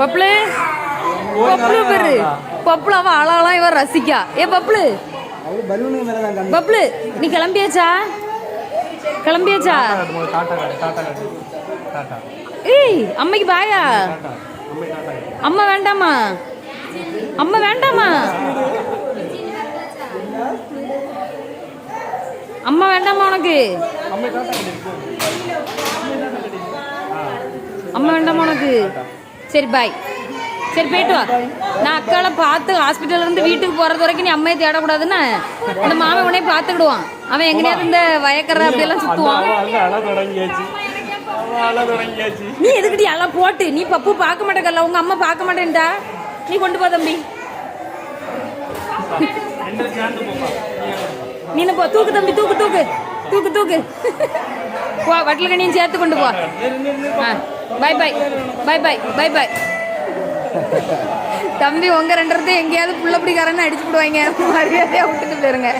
பப்ளு பப்ளு பேரு. பப்ளு அவன் ஆளாலாம் இவன் ரசிக்கா. ஏ பப்ளு பப்ளு நீ கிளம்பியாச்சா? கிளம்பியாச்சா? ஏய் அம்மைக்கு பாயா? அம்மா வேண்டாமா? அம்மா வேண்டாமா? அம்மா வேண்டாமா உனக்கு? அம்மா வேண்டாமா உனக்கு? சரி பாய் சரி போயிட்டு வா. நான் அக்காவை பார்த்து ஹாஸ்பிட்டல்ல இருந்து வீட்டுக்கு போறது வரைக்கும் நீ அம்மையை தேடக்கூடாதுன்னு இந்த மாமன் உடனே பார்த்துக்கிடுவான். அவன் எங்கேயாவது இந்த வயக்கற அப்படியெல்லாம் தொடங்கியாச்சு. நீ எதுக்கிட்டி எல்லாம் போட்டு? நீ பப்பு பார்க்க மாட்டேங்கல்ல உங்க அம்மா பார்க்க மாட்டேன்டா நீ கொண்டு போ தம்பி. நீ போ. தூக்கு தம்பி தூக்கு தூக்கு. தூக்கு தூக்கு. போ வட்டலக்கண்ணியும் சேர்த்து கொண்டு போ. ஆ bye bye bye bye bye bye தம்பி உங்க ரெண்டு எங்கேயாவது புள்ள பிடிக்காரன்னு அடிச்சு விடுவாங்க மரியாதையா விட்டுட்டு போயிருங்க.